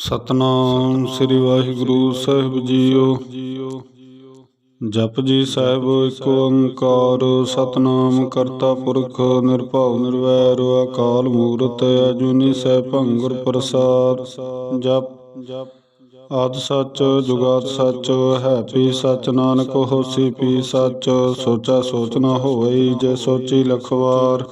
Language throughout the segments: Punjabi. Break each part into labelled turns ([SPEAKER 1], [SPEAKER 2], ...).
[SPEAKER 1] ਸਤਨਾਮ ਸ੍ਰੀ ਵਾਹਿਗੁਰੂ ਸਾਹਿਬ ਜੀਓ। ਜਪ ਜੀ ਸਾਹਿਬ, ਇੱਕ ਓੰਕਾਰ, ਸਤਨਾਮ ਕਰਤਾ ਪੁਰਖ, ਨਿਰਭਉ, ਨਿਰਵੈਰ, ਅਕਾਲ ਮੂਰਤ, ਅਜੂਨੀ ਸੈਭੰ ਗੁਰ ਪ੍ਰਸਾਦ। ਜਪ, ਆਦ ਸੱਚ, ਜੁਗਾਦ ਸੱਚ, ਹੈ ਪੀ ਸੱਚ, ਨਾਨਕ ਹੋਸੀ ਪੀ ਸੱਚ, ਸੋਚਾ ਸੋਚ ਨਾ ਹੋਵਈ, ਜੇ ਸੋਚੀ ਲਖਵਾਰ।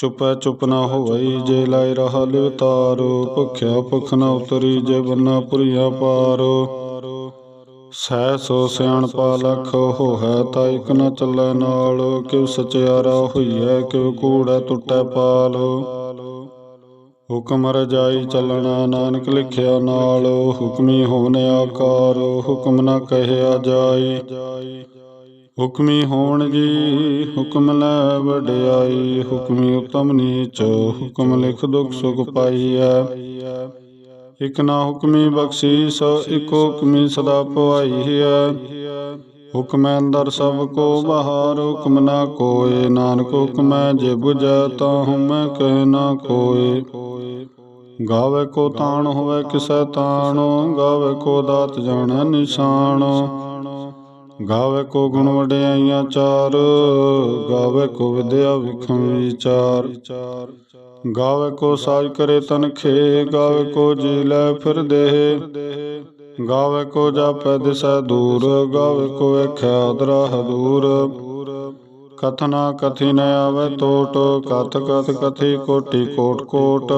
[SPEAKER 1] ਚੁਪੈ ਚੁਪ ਨਾ ਹੋਵਈ, ਜੇ ਲਾਇ ਰਹਾ ਲਿਵਤਾਰ, ਭੁਖਿਆ ਭੁਖ ਨਾ ਉਤਰੀ, ਜੇ ਬੰਨਾ ਪੁਰੀਆ ਪਾਰ। ਸਹਿ ਸੋ ਸਿਆਣਪਾ ਲਖ ਹੋਹੈ ਤਾ ਇਕ ਨ ਚੱਲੈ ਨਾਲ, ਕਿਉ ਸਚਿਆਰਾ ਹੋਈਐ ਕਿਵ ਕੂੜੈ ਟੁੱਟੈ ਪਾਲ। ਹੁਕਮ ਰਜਾਈ ਚੱਲਣਾ, ਨਾਨਕ ਲਿਖਿਆ ਨਾਲ, ਹੁਕਮੀ ਹੋਵਨ ਆਕਾਰ, ਹੁਕਮ ਨਾ ਕਹਿਆ ਜਾਈ ਹੁਕਮੀ ਹੋਣ ਜੀ, ਹੁਕਮ ਲੈ ਵਡਿਆਈ, ਹੁਕਮੀ ਉਤਮ ਨੀਚ, ਹੁਕਮ ਲਿਖ ਦੁਖ ਸੁਖ ਪਾਈਐ। ਇਕ ਨਾ ਹੁਕਮੀ ਬਖਸ਼ੀਸ, ਇਕ ਹੁਕਮੀ ਸਦਾ ਭਵਾਈ ਹੈ ਹੁਕਮੈ ਅੰਦਰ ਸਭ ਕੋ ਬਹਾਰ, ਹੁਕਮ ਨਾ ਕੋਏ। ਨਾਨਕ ਹੁਕਮੈ ਜੇ 부ਜੈ ਤਾ ਹਉਮੈ ਕਹਿ ਨਾ ਕੋਏ। ਗਾਵੇ ਕੋ ਤਾਣ, ਹੋਵੇ ਕਿਸੈ ਤਾਣੋ। ਗਾਵੇ ਕੋ ਦਾਤ ਜਾਣੈ ਨਿਸ਼ਾਨ। ਗਾਵੇ ਕੋ ਗੁਣ ਵਡਿਆਈਆਂ ਚਾਰ, ਗਾਵੇ ਕੋ ਵਿਦਿਆ ਵਿਖਮ ਵਿਚਾਰ। ਗਾਵੇ ਕੋ ਸਾਜ ਕਰੇ ਤਨਖੇ ਗਾਵੇ ਕੋ ਜੀ ਲੈ ਫਿਰ ਦੇਹ। ਗਾਵੇ ਕੋ ਜਾਪੈ ਦਿਸੈ ਦੂਰ, ਗਾਵੇ ਕੋ ਵੇਖਿਆ ਦਰਹ ਦੂਰ। ਕਥਨਾ ਕਥੀ ਨ ਆਵੇ ਟੋਟ ਕਥ ਕਥ ਕਥੀ ਕੋਟੀ ਕੋਟ ਕੋਟ।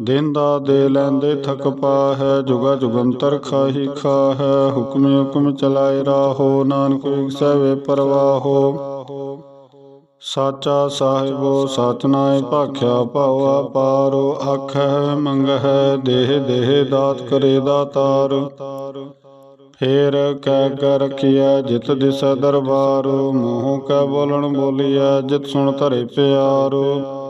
[SPEAKER 1] ਦਿਨ ਦਾ ਦੇ ਲੈਂਦੇ ਥਕ ਪਾ ਹੈ ਜੁਗਾ ਜੁਗੰਤਰ ਖਾਹੀ ਖਾ ਹੈ ਹੁਕਮ ਹੁਕਮ ਚਲਾਏ ਰਾਹੋ, ਨਾਨਕ ਵਿਗਸੈ ਵੇ ਪਰਵਾਹੋ। ਸਾਚਾ ਸਾਹਿਬੋ ਸਚ ਨਾਏ ਭਾਖਿਆ ਭਾਵਾ ਪਾਰੋ, ਆਖੈ ਮੰਗਹਿ, ਦੇਹ ਦੇਹ ਦਾਤ ਕਰੇ ਦਾਤਾਰ। ਫੇਰ ਕਹਿ ਕਰ ਰਖਿਆ ਜਿਤ ਦਿਸ ਦਰਬਾਰ। ਮੋਹ ਕੈ ਬੋਲਣ ਬੋਲਿਆ ਜਿਤ ਸੁਣ ਧਰੇ ਪਿਆਰੋ।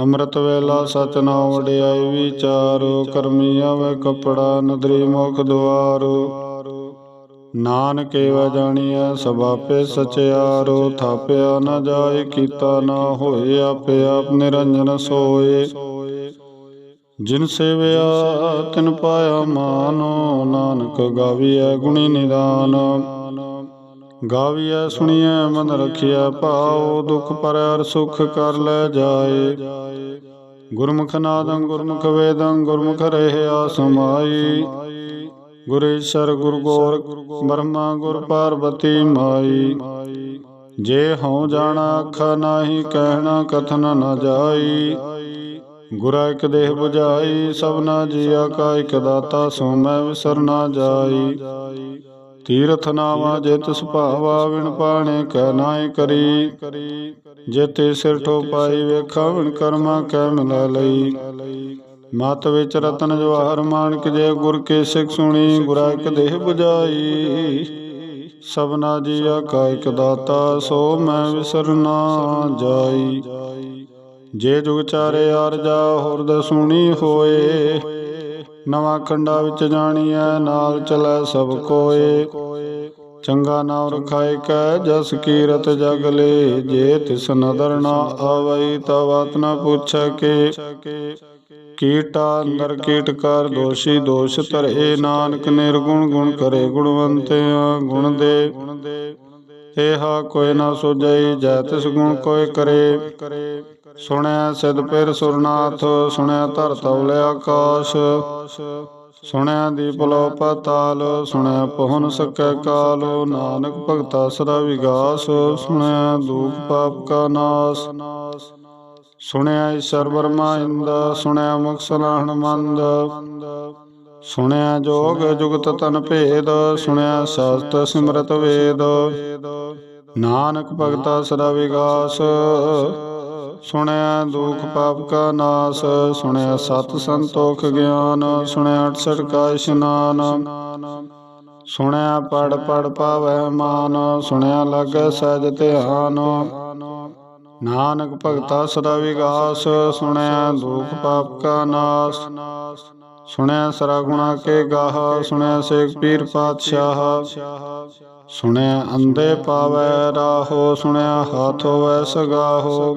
[SPEAKER 1] ਅੰਮ੍ਰਿਤ ਵੇਲਾ ਸਚ ਨਾਮ ਵਡਿਆਈ ਵਿਚਾਰ, ਕਰਮੀ ਆਵੇ ਕਪੜਾ, ਨਦਰੀ ਮੁਖ ਦੁਆਰ। ਨਾਨਕ ਏਵ ਜਾਣੀਐ ਸਭ ਸਚਿਆਰੋ, ਥਾਪਿਆ ਨ ਜਾਏ, ਕੀਤਾ ਨਾ ਹੋਏ, ਆਪੇ ਆਪ ਨਿਰੰਜਨ ਸੋਏ। ਜਿਨ ਸੇਵਿਆ, ਤਿਨ ਪਾਇਆ ਮਾਨੋ, ਨਾਨਕ ਗਾਵੀਐ ਗੁਣੀ ਨਿਦਾਨ। ਗਾਵੀਐ, ਸੁਣੀਐ, ਮਨ ਰਖਿਆ ਭਾਉ ਦੁਖ ਪਰਰ ਸੁਖ ਕਰ ਲੈ ਜਾਏ। ਗੁਰਮੁਖ ਨਾਦੰ ਗੁਰਮੁਖ ਵੇਦੰ, ਗੁਰਮੁਖ ਰਹਿਆ ਸਮਾਈ। ਗੁਰੇਸ਼ਰ ਗੁਰ ਗੋਰਖ ਬ੍ਰਹਮਾ ਗੁਰ ਪਾਰਬਤੀ ਮਾਈ। ਜੇ ਹਉ ਜਾਣਾ, ਅੱਖਾ ਨਾਹੀ, ਕਹਿਣਾ, ਕਥਨ ਨ ਜਾਈ। ਗੁਰਾ ਇਕ ਦੇਹ 부ਝਾਈ ਸਭਨਾ ਜੀਆ ਕਾ ਇਕ ਦਾਤਾ, ਸੋ ਮੈਂ ਵਿਸਰ ਨਾ ਜਾਈ। ਤੀਰਥ ਨਾਵਾ ਜਿਤ ਸੁਭਾਵਾ ਵਿਣ ਪਾਣੇ ਕਹਿ ਨਾਇ ਕਰੀ। ਜੇਤੇ ਸਿਰ ਠੋ ਪਾਈ ਵੇਖਾ ਕਰਮਾ ਕਹਿ ਮਿਲਾ ਲਈ। ਮਤ ਵਿੱਚ ਰਤਨ ਜਵਾਹਰ ਮਾਨਕ ਜੇ, ਗੁਰ ਕੇ ਸਿੱਖ ਸੁਣੀ, ਗੁਰਾ ਇਕ ਦੇਹ 부ਝਾਈ ਸਭਨਾ ਜੀਆ ਕਾ ਦਾਤਾ, ਸੋ ਮੈਂ ਵਿਸਰਨਾ ਜਾਈ। ਜੇ ਜੁਗ ਚਾਰੇ ਅਰਜਾ ਹੁਰਦ ਸੁਣੀ ਹੋਏ। ਨਵਾਂ ਖੰਡਾ ਵਿੱਚ ਜਾਣੀਐ, ਨਾਲ ਚਲੈ ਸਭ ਕੋਏ। ਚੰਗਾ ਨਾਮ ਰਖਾਇ ਕੈ, ਜਸ ਕੀਰਤ ਜਗ ਲੇ। ਜੇ ਤਿਸ ਨਦਰ ਨਾ ਆਵਈ ਤਾ ਬਾਤ ਨਾ ਪੁੱਛੈ ਕੇ। ਕੀਟਾ ਅੰਦਰ ਕੀਟ ਕਰ, ਦੋਸ਼ੀ ਦੋਸ਼ ਧਰੇ। ਨਾਨਕ ਨਿਰਗੁਣ ਗੁਣ ਕਰੇ ਗੁਣਵੰਤਿਆ ਗੁਣ ਦੇ। ਏਹਾ ਕੋਈ ਨਾ ਸੁਝਈ ਜੈ ਤਿਸ ਗੁਣ ਕੋਈ ਕਰੇ। ਸੁਣਿਆ ਸਿਧ ਪਿਰ ਸੁਰਨਾਥ ਸੁਣਿਆ ਧਰ ਤਵਲੇ ਆਕਾਸ਼। ਸੁਣਿਆ ਦੀਪ ਲੋ ਪਤਾਲ ਸੁਣਿਆ ਪਹੁਨ ਸਕੈ ਕਾਲ। ਨਾਨਕ ਭਗਤਾ ਸਦਾ ਵਿਗਾਸ ਸੁਣਿਆ ਦੁਖ ਪਾਪ ਕਾ ਨਾਸ। ਸੁਣਿਆ ਈਸ਼ਰ ਬਰਮਾ ਇੰਦ ਸੁਣਿਆ ਮੁਖ ਸਲਾਹਣ ਮੰਦ। ਸੁਣਿਆ ਜੋਗ ਜੁਗਤ ਤਨ ਭੇਦ ਸੁਣਿਆ ਸਸਤ ਸਿਮਰਤ ਵੇਦ। ਨਾਨਕ ਭਗਤਾ ਸਦਾ ਵਿਗਾਸ। ਸੁਣਿਆ ਦੁਖ ਪਾਪ ਕਾ ਨਾਸ, ਸੁਣਿਆ ਸਤ ਸੰਤੋਖ ਗਿਆਨ, ਸੁਣਿਆ 68 ਕਾ ਇਸ਼ਨਾਨ। ਸੁਣਿਆ ਪੜ ਪੜ ਪਾਵੈ ਮਾਨ, ਸੁਣਿਆ ਲਾਗੈ ਸਹਿਜ ਧਿਆਨ। ਨਾਨਕ ਭਗਤਾ ਸਦਾ ਵਿਗਾਸ, ਸੁਣਿਆ ਦੁਖ ਪਾਪ ਕਾ ਨਾਸ। ਸੁਣਿਆ ਸਰਾ ਗੁਣਾ ਕੇ ਗਾਹ, ਸੁਣਿਆ ਸੇਖ ਪੀਰ ਪਾਤਸ਼ਾਹ। ਸੁਣਿਆ ਅੰਦੇ ਪਾਵੈ ਰਾਹੋ, ਸੁਣਿਆ ਹਾਥ ਹੋਵੈ ਸਗਾਹੋ।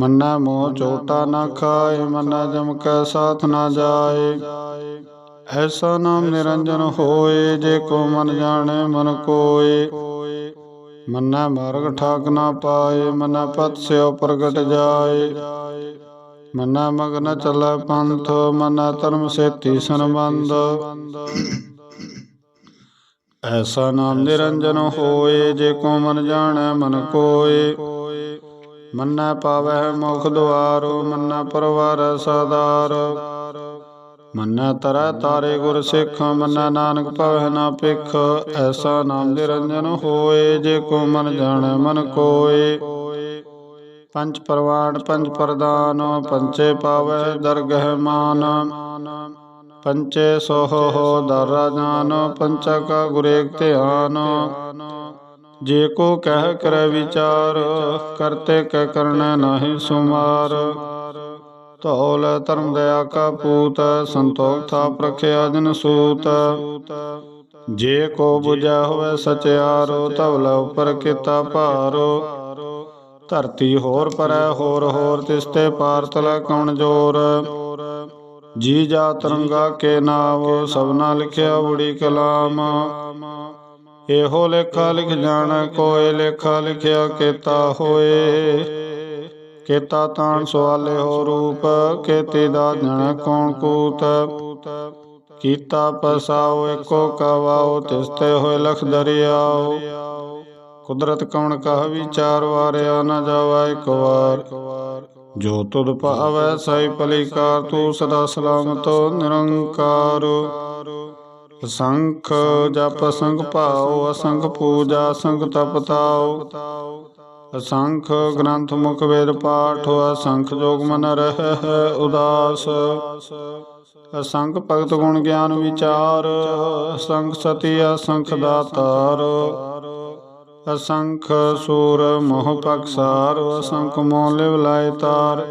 [SPEAKER 1] ਮੰਨੈ ਮੋਹ ਚੋਟਾ ਨਾ ਖਾਏ, ਮੰਨੈ ਜਮ ਕੈ ਸਾਥ ਨਾ ਜਾਏ। ਐਸਾ ਨਾਮ ਨਿਰੰਜਨ ਹੋਏ, ਜੇ ਕੋ ਮਨ ਜਾਣੈ ਮਨ ਕੋਏ। ਮੰਨੈ ਮਾਰਗ ਠਾਕ ਨਾ ਪਾਏ, ਮੰਨੈ ਪਤ ਸਿਓ ਪ੍ਰਗਟ ਜਾਏ। ਮੰਨੈ ਮਗਨ ਚੱਲੈ ਪੰਥ, ਮੰਨੈ ਧਰਮ ਸੇਤੀ ਸੰਬੰਧ। ਐਸਾ ਨਾਮ ਨਿਰੰਜਨ ਹੋਏ, ਜੇ ਕੋ ਮਨ ਜਾਣੈ ਮਨ ਕੋਏ। ਮੰਨੈ ਪਾਵੈ ਮੁਖ ਦੁਆਰੋ, ਮੰਨੈ ਪਰਵਾਰ ਸਦਾਰ। ਮੰਨੈ ਤਰੈ ਤਾਰੇ ਗੁਰ ਸਿੱਖ, ਮੰਨੈ ਨਾਨਕ ਭਵੈ ਨਾ ਪਿਖ ਐਸਾ ਨਾਮ ਨਿਰੰਜਨ ਹੋਏ, ਜੇ ਕੋ ਮਨ ਜਾਣੈ ਮਨ ਕੋਏ। ਪੰਜ ਪਰਵਾਣ, ਪੰਜ ਪ੍ਰਦਾਨ, ਪੰਚੇ ਪਾਵੈ ਦਰਗਹਿ ਮਾਨ। ਪੰਚੇ ਸੋਹ ਹੋ ਦਰ ਰਾਜਾਨ ਪੰਚਾ ਕਾ ਗੁਰੇਕ ਧਿਆਨ। ਜੇ ਕੋ ਕਹਿ ਕਰੈ ਵਿਚਾਰ, ਕਰਤੇ ਕੈ ਕਰਨਾ ਨਾਹੀ ਸੁਮਾਰ। ਧੌਲ ਧਰਮ ਦਇਆ ਕਾ ਪੂਤ, ਸੰਤੋਖ ਥਾਪ ਰਖਿਆ ਜਨ ਸੂਤ। ਜੇ ਕੋ 부ਜੈ ਹੋਵੇ ਸਚਿਆਰੋ ਧਵਲ ਉਪਰ ਕੀਤਾ ਭਾਰੋ। ਧਰਤੀ ਹੋਰ ਪਰੈ, ਹੋਰ ਹੋਰ ਤਿਸਤੇ ਪਾਰ ਤਲੈ ਕਉਣ ਜੋਰ? ਜੀ ਜਾ ਤਰੰਗਾ ਕੇ ਨਾਮ, ਸਭਨਾ ਲਿਖਿਆ ਬੁੜੀ ਕਲਾਮ। ਇਹੋ ਲੇਖਾ ਲਿਖ ਜਾਣੈ ਕੋਏ ਲੇਖਾ ਲਿਖਿਆ ਕੀਤਾ ਹੋਏ। ਕੀਤਾ ਤਾਣ ਸਵਾਲੇ ਹੋ ਰੂਪ, ਕੀਤੀ ਦਾ ਜਣ ਕੌਣ ਕੂਤ। ਕੀਤਾ ਪਸਾਓ ਏਕੋ ਕਵਾਓ ਤਿਸਤੇ ਹੋਏ ਲਖ ਦਰਿਆਓ ਕੁਦਰਤ ਕੌਣ ਕਹ ਵਿਚਾਰ, ਵਾਰਿਆ ਨਾ ਜਾਵਾ ਇੱਕ ਵਾਰ। ਜੋ ਤੁਧ ਭਾਵੈ ਸਾਈ ਭਲੀਕਾਰ ਤੂੰ ਸਦਾ ਸਲਾਮਤ ਨਿਰੰਕਾਰ। ਅਸੰਖ ਜਪ ਸੰਗ ਭਾਉ, ਅਸੰਖ ਪੂਜਾ ਅਸੰਖ ਤਪ ਤਾਉ। ਅਸੰਖ ਗ੍ਰੰਥ ਮੁਖ ਵੇਦ ਪਾਠ, ਅਸੰਖ ਜੋਗ ਮਨ ਰਹਿ ਉਦਾਸ। ਅਸੰਖ ਭਗਤ ਗੁਣ ਗਿਆਨ ਵਿਚਾਰ, ਅਸੰਖ ਸਤੀ ਅਸੰਖ ਦਾਤਾਰ। ਅਸੰਖ ਸੂਰ ਮੋਹ ਪਕਸਾਰ ਅਸੰਖ ਮੋਹ ਲਿਵ ਲਾਇ ਤਾਰ।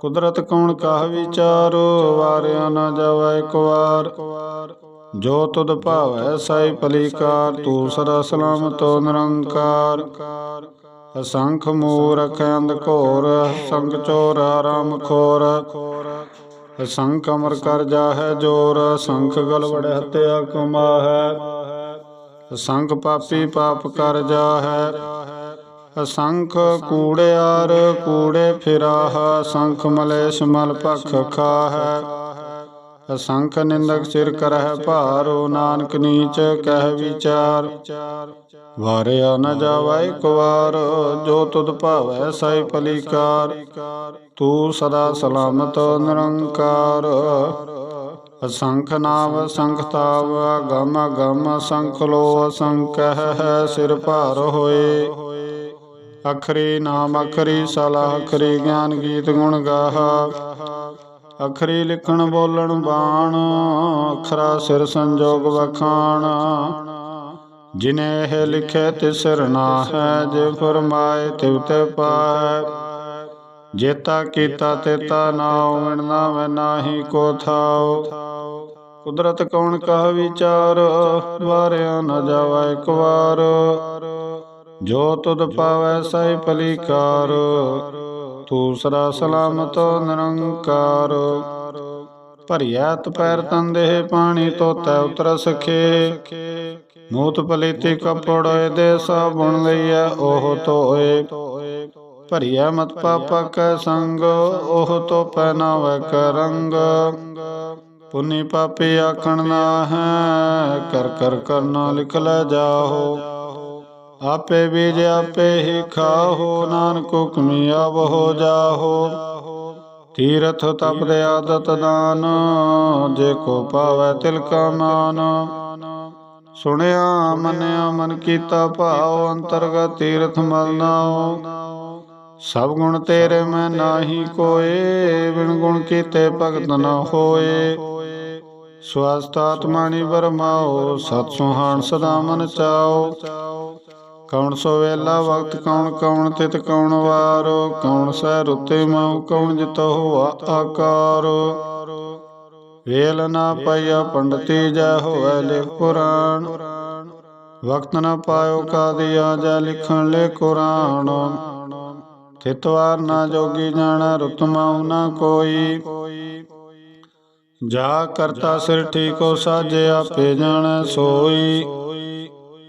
[SPEAKER 1] ਕੁਦਰਤ ਕੌਣ ਕਾਹ ਵਿਚਾਰੋ, ਵਾਰਿਆ ਨਾ ਜਾਵੇ ਇੱਕ ਵਾਰ। ਜੋ ਤੁਧ ਭਾਵੈ ਸਾਈ ਭਲੀਕਾਰ, ਤੂੰ ਸਦਾ ਸਲਾਮਤ ਨਿਰੰਕਾਰ। ਅਸੰਖ ਮੂਰਖ ਅੰਧ ਘੋਰ, ਸੰਗ ਚੋਰ ਆਰਾਮ ਖੋਰ। ਅਸੰਖ ਅਮਰ ਕਰ ਜਾਹੈ ਜੋਰ ਅਸੰਖ ਗਲਵੜ ਹਤਿਆ ਕਮਾਹੈ। ਅਸੰਖ ਪਾਪੀ ਪਾਪ ਕਰ ਜਾਹੈ। ਅਸੰਖ ਕੂੜਿਆਰ ਕੂੜੇ ਫਿਰਾਹ ਅਸੰਖ ਮਲੇਸ਼ ਮਲ ਭਖ ਖਾਹੈ। ਅਸੰਖ ਨਿੰਦਕ ਸਿਰ ਕਰਹਿ ਭਾਰੋ ਨਾਨਕ ਨੀਚ ਕਹਿ ਵਿਚਾਰ। ਵਾਰਿਆ ਨ ਜਾਵੈ ਇੱਕ ਜੋ ਤੁਧ ਭਾਵੈ ਸਾਈ ਭਲੀਕਾਰ ਤੂੰ ਸਦਾ ਸਲਾਮਤ ਨਿਰੰਕਾਰ। ਅਸੰਖ ਨਾਮ ਅਸੰਖ ਗਮ ਗਮ ਅਸੰਖ ਲੋ ਅਸੰਖ ਹੈ ਸਿਰ ਭਾਰ ਹੋਏ। ਅਖਰੀ ਨਾਮ, ਅਖਰੀ ਸਲਾਹ, ਅਖਰੀ ਗਿਆਨ ਗੀਤ ਗੁਣ ਗਾਹਾ। ਅਖਰੀ ਲਿਖਣ ਬੋਲਣ ਬਾਣ, ਅਖਰਾ ਸਿਰ ਸੰਜੋਗ ਵਖਾਣ। ਜਿਨੇ ਇਹ ਲਿਖੇ ਤਿਸਰ ਨਾ ਹੈ ਜੇ ਫਰਮਾਏ ਤਿਵ ਤੇ ਪਾਏ ਜੇਤਾ ਕੀਤਾ ਤੇਤਾ ਨਾਉ ਮਿਣਨਾ ਮੈਂ ਨਾਹੀ ਕੋ ਥਾਉ। ਕੁਦਰਤ ਕੌਣ ਕਹ ਵਿਚਾਰ, ਵਾਰਿਆ ਨ ਜਾਵਾ ਇੱਕ ਵਾਰ। ਜੋ ਤੁਧ ਪਾਵੈ ਸਾਈ ਭਲੀਕਾਰ ਤੂੰ ਸਦਾ ਸਲਾਮਤ ਨਿਰੰਕਾਰ। ਭਰੀਆ ਤਪੈਰ ਤੰਦੇ ਪਾਣੀ ਤੋਤੈ ਉਤਰ ਸਖੇ ਮੂਤ ਪਲੀਤੀ ਕਪੜ ਦੇ ਸਾਬੁਣ ਲਈਐ, ਉਹ ਧੋਏ। ਭਰੀਆ ਮਤ ਪਾਪਾ ਕੈ ਸੰਗ, ਉਹ ਤੋ ਪਹਿਨਾਵੈ ਕਰੰਗ ਪੁਨੀ ਪਾਪੀ ਆਖਣ ਨਾ ਹੈ ਕਰ ਕਰ ਕਰਨਾ ਲਿਖ ਲੈ ਜਾਹੋ। ਆਪੇ ਬੀਜ ਆਪੇ ਹੀ ਖਾਹੋ, ਨਾਨਕ ਹੁਕਮੀ ਆਵੋ ਜਾਹੋ। ਤੀਰਥ ਤਪ ਦੇ ਆਦਤ ਦਾਨ ਜੇ ਕੋ ਪਾਵੈ ਤਿਲ ਕਾ ਮਾਨ। ਸੁਣਿਆ, ਮੰਨਿਆ, ਮਨ ਕੀਤਾ ਭਾਉ, ਅੰਤਰਗਤ ਤੀਰਥ ਮਲ ਨਾਉ। ਸਭ ਗੁਣ ਤੇਰੇ ਮੈਂ ਨਾਹੀ ਕੋਏ, ਬਿਨ ਗੁਣ ਕੀਤੇ ਭਗਤ ਨਾ ਹੋਏ। ਸਵਸਤ ਆਤਮਾਣੀ ਬਰਮਾਓ ਸਤ ਸੁਹਾਣ ਸਦਾ ਮਨ ਚਾਓ ਕੌਣ ਸੋ ਵੇਲਾ, ਵਕਤ ਕੌਣ ਕੌਣ, ਤਿਤ ਕੌਣ ਵਾਰ, ਕੌਣ ਸਹਿ ਰੁਤੇ ਮਉ, ਕੌਣ ਜਿਤ ਹੋਆ ਆਕਾਰ। ਵੇਲ ਨਾ ਪਾਇਆ ਪੰਡਤੀ, ਜੈ ਹੋਵੇ ਲਿਖ ਪੁਰਾਣ। ਵਕਤ ਨਾ ਪਾਇਓ ਕਾਦੀਆ, ਜੈ ਲਿਖਣ ਲੈ ਕੁਰਾਨ। ਤਿਤਵਾਰ ਨਾ ਜੋਗੀ ਜਾਣਾ ਰੁਤਮਾਉ ਨਾ ਕੋਈ। ਜਾ ਕਰਤਾ ਸਿਰ ਠੀਕੋ ਸਾਜੇ ਆਪੇ ਜਾਣੈ ਸੋਈ।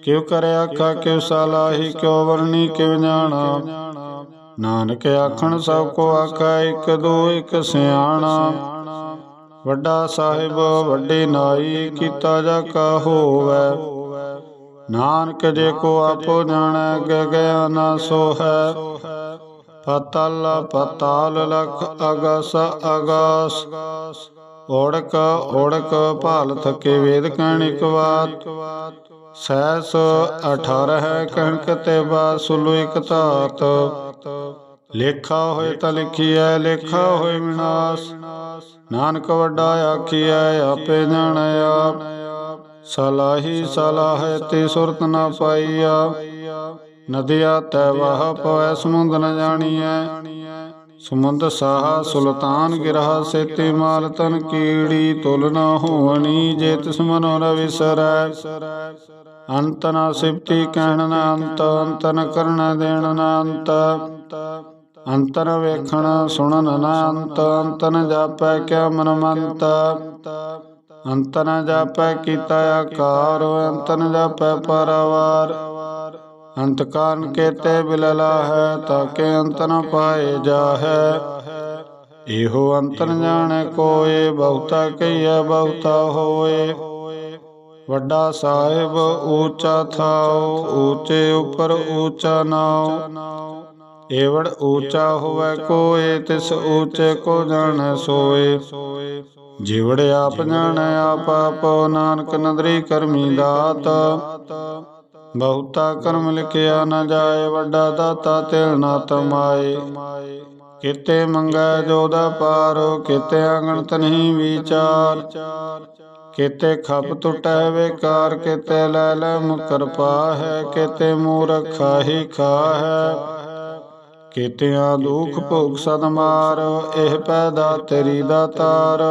[SPEAKER 1] ਕਿਉ ਕਰੇ ਆਖਾ ਕਿਉ ਸਲਾਹੀ, ਕਿਉ ਵਰਣੀ, ਕਿਉ ਜਾਣਾ ਨਾਨਕ ਆਖਣ, ਸਭ ਕੋ ਆਖਾ, ਇੱਕ ਦੋ, ਇੱਕ ਸਿਆਣਾ। ਵੱਡਾ ਸਾਹਿਬ, ਵੱਡੀ ਨਾਈ, ਕੀਤਾ ਜਾ ਕਾ ਹੋਵੇ। ਨਾਨਕ ਜੇ ਕੋ ਆਪੋ ਜਾਣੈ ਗ ਨਾ ਸੋ ਹੈ ਪਤਲ, ਪਤਾਲ ਲਖ, ਅਗਸ, ਅਗਾਸ। ਓੜਕ ਓੜਕ ਭਾਲ ਥਕੇ ਵੇਦ ਕਹਿਣਿਕ ਬਾਤ ਸੈਸ 18 ਹੈ ਕਣਕ ਤੇ ਬਾਸੁਲੂ ਇਕ ਧਾਤ। ਲੇਖਾ ਹੋਏ ਤਾਂ ਲਿਖੀਐ, ਲੇਖਾ ਹੋਏ ਵਿਨਾਸ਼ ਨਾਨਕ ਵੱਡਾ ਆਖੀਐ, ਆਪੇ ਜਾਣੈ ਸਲਾਹੀ ਸਲਾਹੈ ਤੇ ਸੁਰਤ ਨਾ ਪਾਈਆ। ਨਦੀਆ ਤੈ ਵਾਹ ਪਵੈ, ਸਮੁੰਦ ਨ ਜਾਣੀਐ। ਸਮੁੰਦ ਸਾਹਾ ਸੁਲਤਾਨ ਗਿਰਹਾ ਸੇਤੀ ਮਾਲ, ਤਨ ਕੀੜੀ ਤੁਲ ਨਾ ਹੋਵਣੀ ਜੇ ਤਿਸ ਮਨੋ ਨ ਵਿਸਰੈ। ਅੰਤ ਨਾ ਸਿਫਤੀ ਕਹਿਣ ਨਾ ਅੰਤ ਅੰਤ ਨ ਕਰਨ ਦੇਣ ਨਾ ਅੰਤ। ਅੰਤਰ ਵੇਖਣ ਸੁਣਨ ਨਾ ਅੰਤ ਅੰਤ ਨ ਜਾਪੈ ਕਿਆ ਮਨ ਮੰਤ ਅੰਤ ਨ ਜਾਪੈ ਕੀਤਾ ਆਕਾਰ, ਅੰਤ ਨ ਜਾਪੈ ਪਰਵਾਰ। ਅੰਤ ਕਾਰਨ ਕੇਤੇ ਬਿਲਲਾ ਹੈ ਤਾਕੇ ਅੰਤ ਨ ਪਾਏ ਜਾਹੈ। ਇਹੋ ਅੰਤਰ ਜਾਣੈ ਕੋਏ, ਬਹੁਤਾ ਕਈਐ ਬਹੁਤਾ ਹੋਏ। ਵੱਡਾ ਸਾਹਿਬ ਊਚਾ ਥਾਉ, ਊਚੇ ਉਪਰ ਊਚਾ ਨਾਉ। ਏਵੜ ਊਚਾ ਹੋਵੇ ਕੋਏ, ਤਿਸ ਊਚੇ ਕੋ ਜਾਣੈ ਸੋਏ। ਜਿਵੜ ਆਪ ਜਾਣੈ, ਆਪ ਆਪੋ ਨਾਨਕ ਨਦਰੀ ਕਰਮੀ ਦਾਤ। ਬਹੁਤਾ ਕਰਮ ਲਿਖਿਆ ਨਾ ਜਾਏ, ਵੱਡਾ ਦਾਤਾ ਤਿਲ ਨਾ ਤਮਾਏ। ਕਿਤੇ ਮੰਗੈ ਜੋਦਾ ਪਾਰੋ, ਕਿਤੇ ਆਂਗਣ ਨਹੀਂ ਵਿਚਾਰ। ਕਿਤੇ ਖਪ ਟੁਟੈ ਵੇਕਾਰ ਕਿਤੇ ਲੈ ਲੈ ਮੁਕਰ ਪਾਹੈ ਕਿਤੇ ਮੂਰਖ ਖਾਹੀ ਖਾਹੈ ਕਿਤਿਆਂ ਦੁਖ ਭੋਗ ਸਦ ਮਾਰ ਇਹ ਪੈਦਾ ਤੇਰੀ ਦਾ ਤਾਰ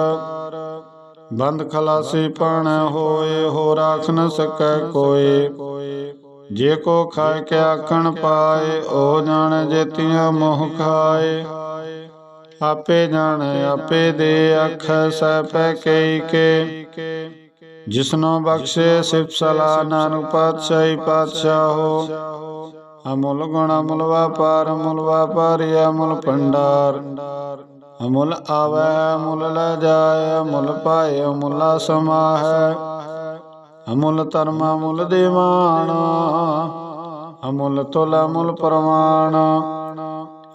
[SPEAKER 1] ਬੰਦ ਖਲਾਸੀ ਪਣ ਹੋਏ ਹੋ ਰਾਖ ਨ ਸਕੈ ਕੋਏ ਜੇ ਕੋ ਖਾਇ ਕੇ ਆਖਣ ਪਾਏ ਉਹ ਜਾਣ ਜੇਤੀਆਂ ਮੋਹ ਖਾਏ। ਆਪੇ ਜਾਣੇ ਆਪੇ ਦੇ ਆਖੈ ਸੈ ਪੈ ਕਈ ਕੇ ਜਿਸਨੋ ਬਖਸ਼ੇ ਸਿਫ ਸਲਾ ਨਾਨਕ ਪਾਤਸ਼ਾਹੀ ਪਾਤਸ਼ਾਹੋ, ਅਮੁੱਲ ਗੁਣ ਅਮੁੱਲ ਵਾਪਾਰ, ਅਮੁੱਲ ਵਾਪਾਰੀ, ਅਮੁੱਲ ਭੰਡਾਰ। ਅਮੁੱਲ ਆਵੈ, ਅਮੁੱਲ ਲੈ ਜਾਏ, ਅਮੁੱਲ ਪਾਏ, ਅਮੁੱਲਾ ਸਮਾਹੈ। ਅਮੁੱਲ ਧਰਮ, ਅਮੁੱਲ ਦੇਵਾਨ। ਅਮੁੱਲ ਤੁਲ, ਅਮੁੱਲ ਪ੍ਰਮਾਣ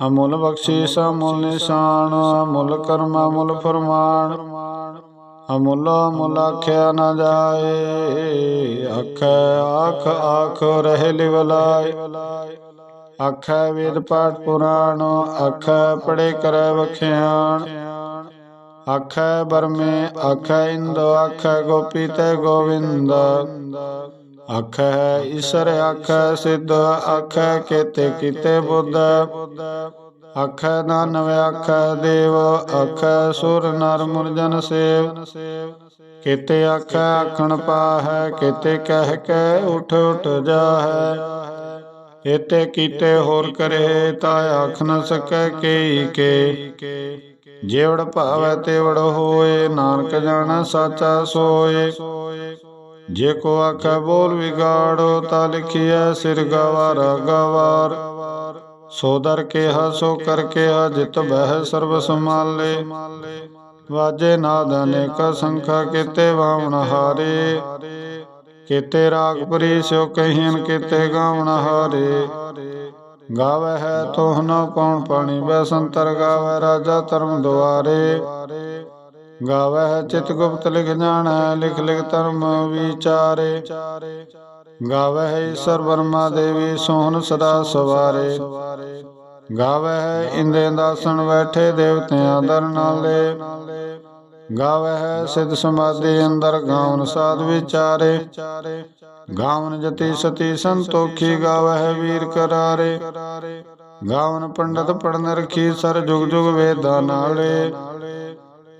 [SPEAKER 1] ਅਮੁੱਲ ਬਖਸ਼ੀਸ, ਅਮੁੱਲ ਨਿਸ਼ਾਨ। ਅਮੁੱਲ ਕਰਮ, ਅਮੁੱਲ ਫਰਮਾਨ। ਅਮੁੱਲ ਅਮੁੱਲ ਆਖਿਆ ਨਾ ਜਾਏ, ਆਖੈ, ਆਖ ਆਖ, ਰਹਿ ਲਿਵਲਾਏ ਆਖੈ, ਵੇਦ ਪਾਠ ਪੁਰਾਣ, ਆਖੈ ਪੜੇ ਕਰੈ ਵਖਿਆਣ। ਆਖੈ, ਬਰਮੇ, ਆਖੈ, ਇੰਦ, ਆਖੈ, ਗੋਪੀ ਤੇ ਗੋਵਿੰਦ। ਆਖੈ, ਈਸ਼ਰ, ਆਖੈ, ਸਿੱਧ, ਆਖੈ, ਕੇਤੇ, ਕੀਤੇ, ਬੁੱਧ। ਆਖੈ ਨਾਨਵ, ਆਖੈ ਦੇਵ, ਆਖੈ ਸੁਰ ਨਰ ਮੁਰਜਨ ਸੇਵ। ਕਿਤੇ ਆਖੈ ਆਖਣ ਪਾਹੈ, ਕੇਤੇ ਕਹਿ ਕੇ ਉਠ ਉਠ ਜਾਹੈ। ਏਤੇ ਕੀਤੇ ਹੋਰ ਕਰੇ, ਤਾ ਆਖ ਨ ਸਕੈ ਕੇਈ ਕੇ। ਜੇਵੜ ਭਾਵੈ ਤੇਵੜ ਹੋਏ, ਨਾਨਕ ਜਾਣੈ ਸਾਚਾ ਸੋਏ। ਜੇ ਕੋ ਆਖੈ ਬੋਲ ਵਿਗਾੜੋ, ਤਾ ਲਿਖਿਐ ਸਿਰ ਗਵਾਰ ਗਵਾਰ। ਸੋ ਦਰ ਕੇ ਸੋ ਕਰ ਕੇ ਜਿਤ ਬਹਿ ਸਰਬ ਸਮਾਲੇ ਵਾਜੇ ਨਾਦ ਅਨੇਕ ਸੰਖਾ ਕੀਤੇ ਵਾਵਣ ਹਾਰੇ। ਕੀਤੇ ਰਾਗ ਪਰੀ ਸਿਓ ਕਹੀਨ ਕੀਤੇ ਗਾਵਣ ਹਾਰੇ। ਗਾਵੇ ਹੈ ਤੋਹ ਨ ਕੌਣ ਪਾਣੀ ਬੈਸੰਤਰ ਗਾਵੇ ਰਾਜਾ ਧਰਮ ਦੁਆਰੇ। ਗਾਵੇ ਹੈ ਚਿਤ ਗੁਪਤ ਲਿਖ ਜਾਣੈ, ਲਿਖ ਲਿਖ ਧਰਮ ਵਿਚਾਰੇ। ਗਾਵੇ ਹੈ ਈਸ਼ਰ ਬਰਮਾ ਦੇਵੀ, ਸੋਹਣ ਸਦਾ ਸਵਾਰੇ। ਗਾਵਹਿ ਇੰਦੇ ਦਾਸਨ ਬੈਠੇ ਦੇਵਤਿਆਂ ਦਰ ਨਾਲੇ ਗਾਵਹਿ ਸਿਧ ਸਮਾਧੀ ਅੰਦਰ ਗਾਵਨ ਸਾਧ ਵਿਚਾਰੇ। ਗਾਵਨ ਜਤੀ ਸਤੀ ਸੰਤੋਖੀ ਗਾਵਹਿ ਵੀਰ ਕਰਾਰੇ। ਗਾਵਨ ਪੰਡਤ ਪੜਨ ਰਖੀ ਸਰ ਜੁਗ ਜੁਗ ਵੇਦਾਂ ਨਾਲੇ।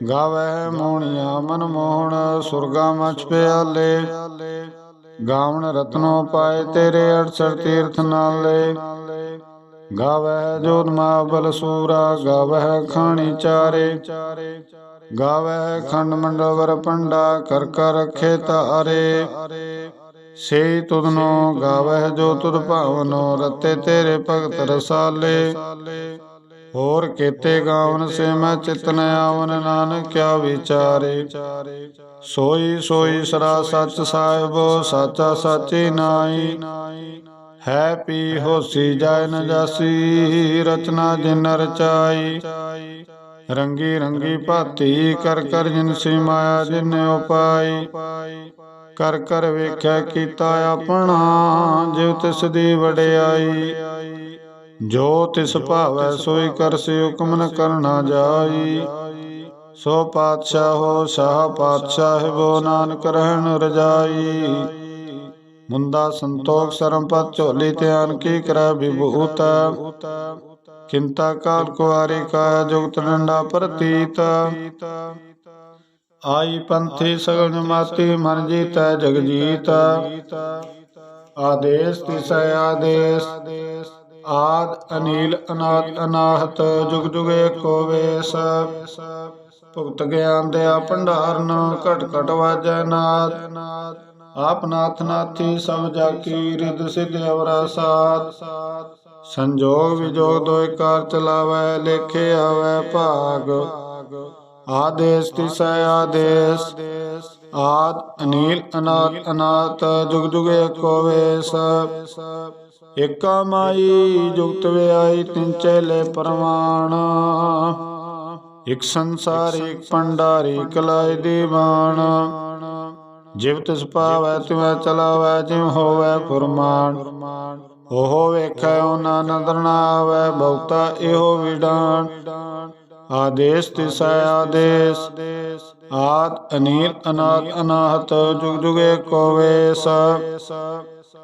[SPEAKER 1] ਗਾਵਹਿ ਮੋਹਣੀਆਂ ਮਨ ਮੋਹਣ ਸੁਰਗਾ ਮਛ ਪਿਆਲੇ। ਗਾਵਣ ਰਤਨੋ ਪਾਏ ਤੇਰੇ 68 ਤੀਰਥ ਨਾਲੇ। ਗਾਵਹਿ ਜੋਤ ਮਹਾਬਲ ਸੂਰਾ, ਗਾਵਹਿ ਖਾਣੀ ਚਾਰੇ। ਗਾਵਹਿ ਖੰਡ ਮੰਡਲ ਵਰ ਪੰਡਾ, ਕਰ ਕਰ ਰਖੇ ਤਾਰੇ ਸੇ ਤੁਧਨੋ ਗਾਵਹਿ ਜੋ ਤੁਧ ਭਾਵਨੋ ਰਤੇ ਤੇਰੇ ਭਗਤ ਰਸਾਲੇ। ਹੋਰ ਕੀਤੇ ਗਾਵਨ ਸੇ ਮੈਂ ਚਿਤਨ ਆਵਨ ਨਾਨਕ ਕਿਆ ਵਿਚਾਰੇ। ਸੋਈ ਸੋਈ ਸਰਾ ਸੱਚ ਸਾਹਿਬੋ, ਸਾਚਾ ਸਾਚੀ ਨਾਈ ਹੈ ਪੀ ਹੋਸੀ ਜਾਇ ਨ ਜਾਸੀ, ਰਚਨਾ ਜਿਨ ਰਚਾਈ। ਰੰਗੀ ਰੰਗੀ ਭਾਤੀ ਕਰ ਕਰ ਜਿਨ ਸੀ ਮਾਇਆ ਜਿਨ ਉਪਾਈ। ਕਰ ਕਰ ਵੇਖਿਆ ਕੀਤਾ ਆਪਣਾ ਜਿਵ ਤਿਸ ਦੀ ਵਡਿਆਈ। ਜੋ ਤਿਸ ਭਾਵੈ ਸੋਈ ਕਰਸੀ ਹੁਕਮ ਨ ਕਰਨਾ ਜਾਈ। ਸੋ ਪਾਤਸ਼ਾਹੋ, ਸ਼ਾਹ ਪਾਤਸ਼ਾਹ ਪਾਤਸ਼ਾਹਿਬੋ ਨਾਨਕ ਰਹਿਣ ਰਜਾਈ। ਮੁੰਦਾ ਸੰਤੋਖ ਸਰਮਪਤ ਝੋਲੀ ਧਿਆਨ ਕੀ ਕਰੈ ਵਿਭੂਤ। ਕਿੰਤਾ ਕਾਲ ਕੁਆਰੀ ਕਾ ਜੁਗਤ ਡੰਡਾ ਪ੍ਰਤੀਤ। ਆਈ ਪੰਥੀ ਸਗਲ ਜਮਾਤੀ ਮਨ ਜੀਤੈ ਜਗ ਜੀਤ ਆਦੇਸ ਤਿਸੈ ਆਦੇਸ। ਆਦ ਅਨੀਲ ਅਨਾਦ ਅਨਾਹਤ, ਜੁਗ ਜੁਗ ਏਕੋ ਵੇਸ ਭੁਗਤ ਗਿਆਨ ਦਿਆ ਭੰਡਾਰਨ, ਘਟ ਘਟ ਵਾਜੈ ਨਾਦ। ਆਪ ਨਾਥ ਨਾਥੀ, ਸਭ ਜਾ ਰਿਦ ਸਿਧ ਅਵਰਾ ਸਾਥ ਸੰਜੋਗ ਵਿਜੋਗ ਦੋਇ ਕਾਰ ਚਲਾਵੈ, ਲੇਖੇ ਆਵੈ ਭਾਗ। ਆਦੇਸ ਤਿਸੈ ਆਦੇਸ। ਆਦ ਅਨੀਲ ਅਨਾਦ ਅਨਾਤ ਜੁਗ ਜੁਗ ਏਕੋ ਵੇਸ ਏਕਾ ਮਾਈ ਜੁਗਤ ਵਿਆਈ ਤਿਨ ਚੇਲੇ ਪਰਮਾਨ ਇਕ ਸੰਸਾਰ, ਇਕ ਪੰਡਾਰੀ ਕਲਾਇ ਦੀਵਾਨ ਜਿਵ ਤਿਸ ਪਾਵੈ ਤਿਵੈ ਚਲਾਵੈ, ਜਿਵ ਹੋਵੈ ਫੁਰਮਾਨ। ਉਹ ਵੇਖੈ, ਉਹਨਾਂ ਨਦਰ ਨਾ ਆਵੈ, ਬਹੁਤਾ ਇਹੋ ਵਿਡਾਨ ਆਦੇਸ ਤਿਸੈ, ਆਦੇਸ। ਆਦ ਅਨੀਲ ਅਨਾਦ, ਅਨਾਹਤ, ਜੁਗ ਜੁਗੇ ਕੋ ਵੇਸ।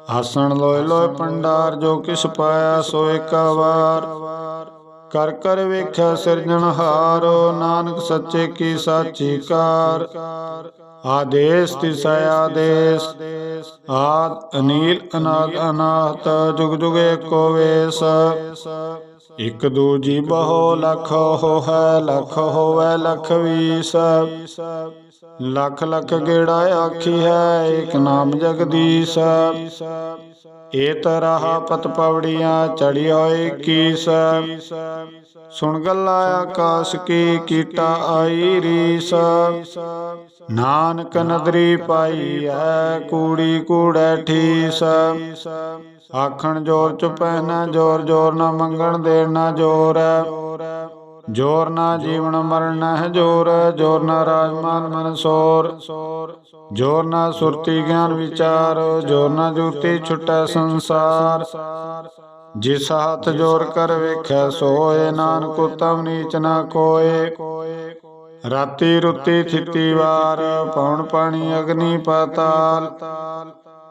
[SPEAKER 1] ਆਸਣ ਲੋਇ ਲੋਇ ਪੰਡਾਰ ਜੋ ਕਿਸ ਪਾਇਆ ਸੋ ਏਕਾ ਵਾਰ ਕਰ ਕਰ ਵੇਖਿਆ ਸਿਰਜਣਹਾਰ ਨਾਨਕ ਸੱਚੇ ਕੀ ਸਾਚੀ ਕਾਰ। ਆਦੇਸ ਤਿਸੈ ਆਦੇਸ ਆਦ ਅਨੀਲ ਅਨਾਦ ਅਨਾਹਤ ਜੁਗ ਜੁਗ ਏਕੋ ਵੇਸ। ਇਕ ਦੂਜੀ ਬਹੁ ਲਖ ਹੋ ਹੈ ਲਖ ਹੋਵੇ ਲਖ ਵੀਸ। ਲਖ ਲਖ ਗੇੜਾ ਆਖੀ ਹੈ, ਏਕ ਨਾਮ ਜਗਦੀਸ਼। ਏ ਤਰਹਾ ਪਤ ਪਵੜੀਆਂ ਚੜੀ ਹੋਈ ਕੀਸ ਸੁਣ ਗੱਲਾ ਆਕਾਸ਼ ਕੀ ਕੀਟਾ ਆਈ ਰੀਸ। ਨਾਨਕ ਨਦਰੀ ਪਾਈ ਹੈ, ਕੂੜੀ ਕੂੜੈ ਠੀਸ। ਆਖਣ ਜੋਰ ਚੁਪੈ ਨਾ ਜੋਰ ਜੋਰ ਨਾ ਮੰਗਣ ਦੇਣ ਨਾ ਜੋਰ। ਜੋਰ ਨਾ ਜੀਵਨ ਮਰਨ ਹੈ ਜੋਰ ਜੋਰ ਨਾ ਰਾਜਮਾਨ ਮਨ ਸੋਰ। ਜੋਰ ਨਾ ਸੁਰਤੀ ਗਿਆਨ ਵਿਚਾਰ, ਜੋਰ ਨਾ ਜੁਤੀ ਛੁਟੈ ਸੰਸਾਰ। ਜਿਸ ਹੱਥ ਜੋਰ ਕਰ ਵੇਖੈ, ਸੋਏ ਨਾਨਕ ਉਤਮ ਨੀਚ ਨਾ ਕੋਏ। ਰਾਤੀ ਰੁੱਤੀ ਥਿਤੀ ਵਾਰ ਪੌਣ ਪਾਣੀ ਅਗਨੀ ਪਾਤਾਲ।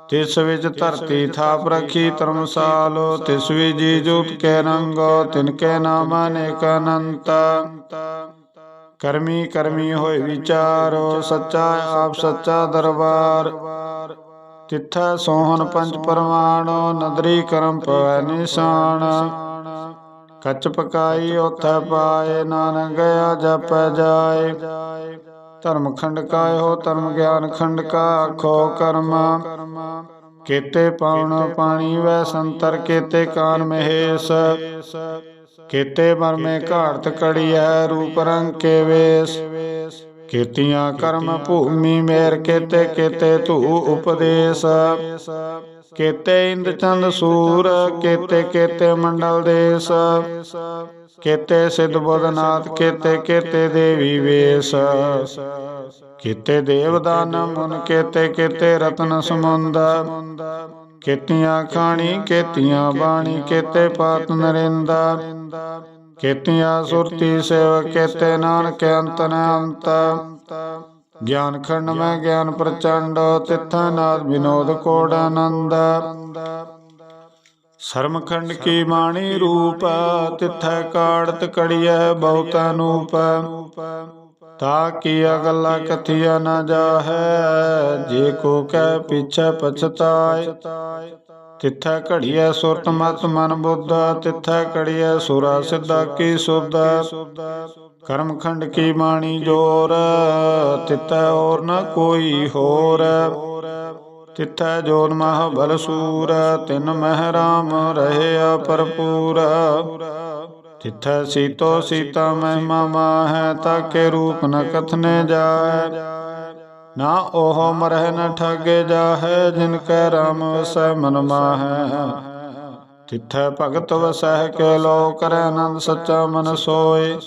[SPEAKER 1] ਤਿਸ ਵਿੱਚ ਧਰਤੀ ਥਾਪ ਰਖੀ ਧਰਮਸਾਲ, ਤਿਸ ਵੀ ਜੀ ਜੂਤ ਕੇ ਰੰਗ, ਤਿਨ ਕੇ ਨਾਮ ਅਨੇਕ ਅਨੰਤ ਕਰਮੀ ਕਰਮੀ ਹੋਏ ਵਿਚਾਰੋ, ਸੱਚਾ ਆਪ ਸੱਚਾ ਦਰਬਾਰ। ਤਿੱਥੈ ਸੋਹਣ ਪੰਜ ਪਰਮਾਣੋ ਨਦਰੀ ਕਰਮ ਪਵੈ ਨਿਸ਼ਾਨ। ਕੱਚ ਪਕਾਈ, ਉਥੈ ਪਾਏ, ਨਾਨਕ ਗਿਆ ਜਪੈ ਜਾਏ। ਧਰਮ ਖੰਡ ਕਾਇਓ ਧਰਮ ਗਿਆਨ ਖੰਡ ਕਾ ਆਖੋ ਕਰਮ। ਕੇਤੇ ਪਾਉਣ ਪਾਣੀ ਵੈ ਸੰਤਰ, ਕੇਤੇ ਕਾਨ ਮਹੇਸ਼। ਕੇਤੇ ਮਰਮੇ ਕੜੀ ਕੜੀਐ, ਰੂਪ ਰੰਗ ਕੇ ਵੇਸ। ਕੀਤੀਆਂ ਕਰਮ ਭੂਮੀ ਮੇਰ, ਕੇਤੇ ਕੇਤੇ ਧੂ ਉਪਦੇਸ਼। ਕੇਤੇ ਇੰਦ ਸੂਰ, ਕੇਤੇ ਕੇਤੇ ਮੰਡਲ ਦੇਸ, ਕੇਤੇ ਸਿਧ ਬੋਧਨਾਥ, ਕੇਤੇ ਕੇਤੇ ਦੇਵੀ ਵੇਸ, ਕੇਤੇ ਦੇਵਦਾਨ ਮੁਨ, ਕੇਤੇ ਕੇਤੇ ਰਤਨ ਸਮੁੰਦ, ਕੇਤੀਆਂ ਖਾਣੀ, ਕੇਤੀਆਂ ਬਾਣੀ, ਕੇਤੇ ਪਾਤ ਨਰਿੰਦਾ, ਕੀਤੀਆਂ ਸੁਰਤੀ ਸੇਵ ਕੀਤੇ ਨਾਨਕ ਅੰਤ ਨ ਅੰਤ ਗਿਆਨ ਖੰਡ ਮੈਂ ਗਿਆਨ ਪ੍ਰਚੰਡ ਤਿੱਥਾ ਨਾਦ ਵਿਨੋਦ ਕੋੜ ਆਨੰਦ। ਸਰਮਖੰਡ ਕੀ ਬਾਣੀ ਰੂਪ ਤਿੱਥੈ ਕਾੜਤ ਕੜੀਐ ਬਹੁਤ ਅਨੂਪ ਤਾ ਕੀ ਅਗਲਾ ਕਥਿਆ ਨਾ ਜਾਹੈ ਜੇ ਕੋ ਕਹਿ ਪਿਛੈ ਪਛਤਾਏ। ਤਿੱਥੈ ਘੜੀਐ ਸੁਰਤ ਮਤ ਮਨ ਬੁੱਧ ਤਿੱਥੈ ਘੜੀਐ ਸੁਰਾ ਸਿੱਧਾ ਕੀ ਸੁਧ ਕਰਮ ਖੰਡ ਕੀ ਬਾਣੀ ਜੋਰ, ਤਿੱਥੈ ਔਰ ਨ ਕੋਈ ਹੋਰ। ਤਿੱਥੈ ਜੋਤ ਮਹ ਬਲ ਸੂਰ, ਤਿਨ ਮਹਿ ਰਾਮ ਰਹਿਆ ਭਰਪੂਰ। ਤਿੱਥੈ ਸੀਤੋ ਸੀਤਾ ਮਹਿਮਾ ਮਾਹੈ, ਤਾਕੇ ਰੂਪ ਨ ਕਥਨੇ ਜਾਏ ਨਾ ਉਹ ਮਰਹਿ ਨ ਠਗੇ ਜਾਹੈ, ਜਿਨ ਕੈ ਰਾਮ ਵਸੈ ਮਨ ਮਾਹੈ। ਤਿੱਥੈ ਭਗਤ ਵਸਹਿ ਕੇ ਲੋ ਕਰੈ ਆਨੰਦ, ਸੱਚਾ ਮਨ ਸੋਏ।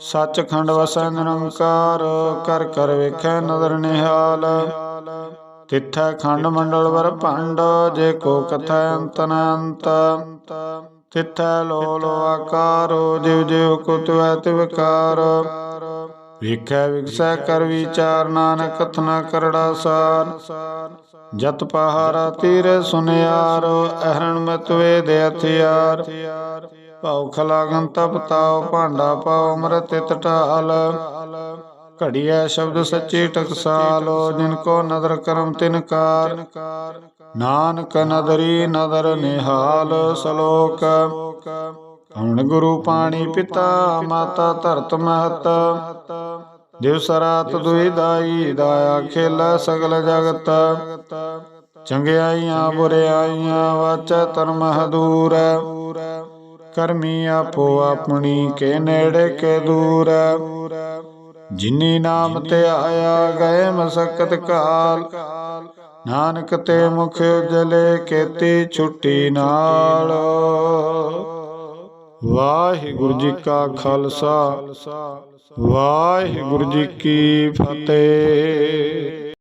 [SPEAKER 1] ਸੱਚ ਖੰਡ ਵਸੈ ਨਿਰੰਕਾਰ, ਕਰ ਕਰ ਵੇਖੈ ਨਦਰ ਨਿਹਾਲ। ਤਿੱਥੈ ਖੰਡ ਮੰਡਲ ਵਰ ਭੰਡ, ਜੇ ਕੋ ਕਥੈ ਅੰਤ ਨ ਤਿੱਥੈ ਲੋ ਲੋ ਆਕਾਰੋ, ਜਿਵ ਜਿਵ ਕੁਤਵੈ ਤਿਵਕਾਰ ਵੇਖੈ, ਵਿਗਸੈ, ਕਰ, ਵਿਚਾਰ, ਨਾਨਕ ਕਥਨਾ ਕਰੜਾ ਸਾਰ। ਜਤ ਪਹਾਰਾ ਤੀਰੇ ਸੁਨਿਆਰ ਅਹਰਣ ਮਤ ਵੇਦ ਹਥਿਆਰ ਭਉ ਖਲਾਗਨ ਤਪ ਤਾਉ ਭਾਂਡਾ ਪਾਉ ਅੰਮ੍ਰਿਤ ਢਾਲ। ਘੜੀਐ ਸ਼ਬਦ ਸੱਚੀ ਟਕਸਾਲੋ ਜਿਨ ਕੋ ਨਦਰ ਕਰਮ ਤਿਨ ਕਾਰ। ਨਾਨਕ ਨਦਰੀ ਨਦਰ ਨਿਹਾਲ ਸ਼ਲੋਕ। ਹਣ ਗੁਰੂ ਪਾਣੀ ਪਿਤਾ ਮਾਤਾ ਧਰਤ ਮਹਤ। ਦਿਵਸ ਰਾਤ ਦੁਇ ਦਾਈ ਦਾਇਆ ਖੇਲਾ ਸਗਲ ਜਗਤ। ਚੰਗਿਆਈਆਂ, ਬੁਰਿਆਈਆਂ, ਵਾਚੈ ਧਰਮ ਹਦੂਰ। ਕਰਮੀ ਆਪੋ ਆਪਣੀ ਕੇ ਨੇੜੇ ਕੇ ਦੂਰ। ਜਿਨੀ ਨਾਮ ਤੇ ਆਇਆ ਗਏ ਮਸਕਤ ਕਾਲ। ਨਾਨਕ ਤੇ ਮੁਖ ਉਜਲੇ ਕੇਤੀ ਛੁੱਟੀ ਨਾਲ। ਵਾਹਿਗੁਰੂ ਜੀ ਕਾ ਖਾਲਸਾ। ਵਾਹਿਗੁਰੂ ਜੀ ਕੀ ਫਤਿਹ।